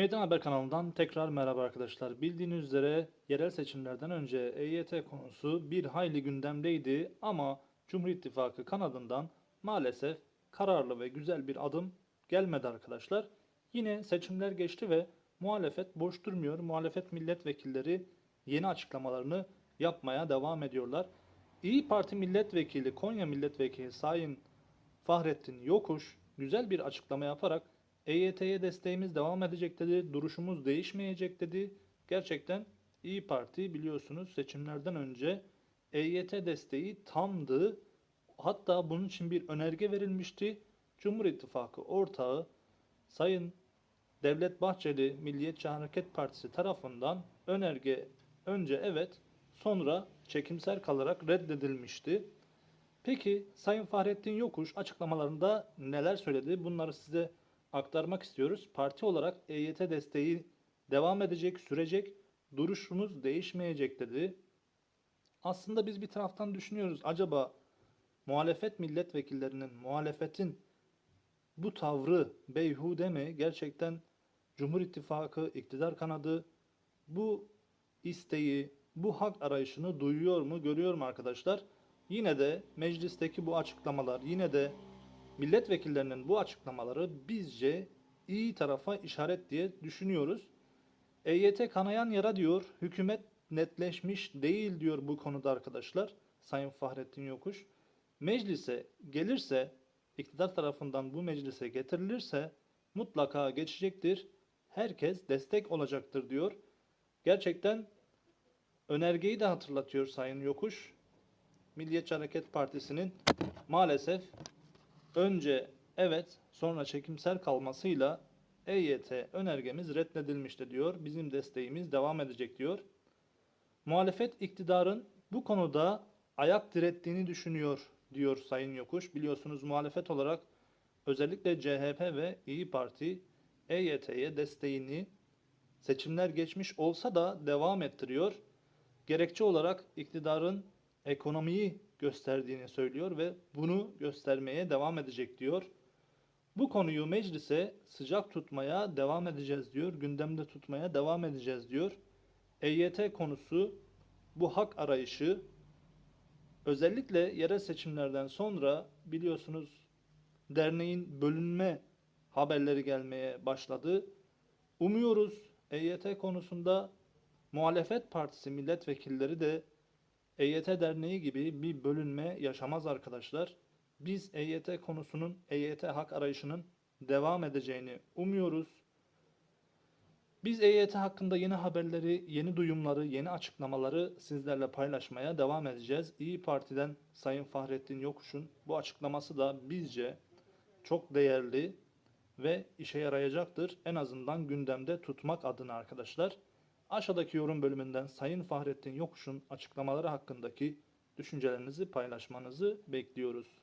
Günaydın Haber kanalından tekrar merhaba arkadaşlar. Bildiğiniz üzere yerel seçimlerden önce EYT konusu bir hayli gündemdeydi ama Cumhur İttifakı kanadından maalesef kararlı ve güzel bir adım gelmedi arkadaşlar. Yine seçimler geçti ve muhalefet boş durmuyor. Muhalefet milletvekilleri yeni açıklamalarını yapmaya devam ediyorlar. İyi Parti milletvekili Konya milletvekili Sayın Fahrettin Yokuş güzel bir açıklama yaparak EYT'ye desteğimiz devam edecek dedi, duruşumuz değişmeyecek dedi. Gerçekten İyi Parti biliyorsunuz seçimlerden önce EYT desteği tamdı. Hatta bunun için bir önerge verilmişti. Cumhur İttifakı ortağı Sayın Devlet Bahçeli Milliyetçi Hareket Partisi tarafından önerge önce evet sonra çekimser kalarak reddedilmişti. Peki Sayın Fahrettin Yokuş açıklamalarında neler söyledi? Bunları size aktarmak istiyoruz. Parti olarak EYT desteği devam edecek, sürecek, duruşumuz değişmeyecek dedi. Aslında biz bir taraftan düşünüyoruz. Acaba muhalefet milletvekillerinin, muhalefetin bu tavrı beyhude mi? Gerçekten Cumhur İttifakı, iktidar kanadı bu isteği, bu hak arayışını duyuyor mu, görüyor mu arkadaşlar? Yine de meclisteki bu açıklamalar, yine de milletvekillerinin bu açıklamaları bizce iyi tarafa işaret diye düşünüyoruz. EYT kanayan yara diyor, hükümet netleşmiş değil diyor bu konuda arkadaşlar. Sayın Fahrettin Yokuş. Meclise gelirse, iktidar tarafından bu meclise getirilirse mutlaka geçecektir. Herkes destek olacaktır diyor. Gerçekten önergeyi de hatırlatıyor Sayın Yokuş. Milliyetçi Hareket Partisi'nin maalesef önce evet sonra çekimsel kalmasıyla EYT önergemiz reddedilmişti diyor. Bizim desteğimiz devam edecek diyor. Muhalefet iktidarın bu konuda ayak direttiğini düşünüyor diyor Sayın Yokuş. Biliyorsunuz muhalefet olarak özellikle CHP ve İyi Parti EYT'ye desteğini seçimler geçmiş olsa da devam ettiriyor. Gerekçe olarak iktidarın ekonomiyi gösterdiğini söylüyor ve bunu göstermeye devam edecek diyor. Bu konuyu meclise sıcak tutmaya devam edeceğiz diyor. Gündemde tutmaya devam edeceğiz diyor. EYT konusu bu hak arayışı özellikle yerel seçimlerden sonra biliyorsunuz derneğin bölünme haberleri gelmeye başladı. Umuyoruz EYT konusunda muhalefet partisi milletvekilleri de EYT Derneği gibi bir bölünme yaşamaz arkadaşlar. Biz EYT konusunun, EYT hak arayışının devam edeceğini umuyoruz. Biz EYT hakkında yeni haberleri, yeni duyumları, yeni açıklamaları sizlerle paylaşmaya devam edeceğiz. İyi Parti'den Sayın Fahrettin Yokuş'un bu açıklaması da bizce çok değerli ve işe yarayacaktır. En azından gündemde tutmak adına arkadaşlar. Aşağıdaki yorum bölümünden Sayın Fahrettin Yokuş'un açıklamaları hakkındaki düşüncelerinizi paylaşmanızı bekliyoruz.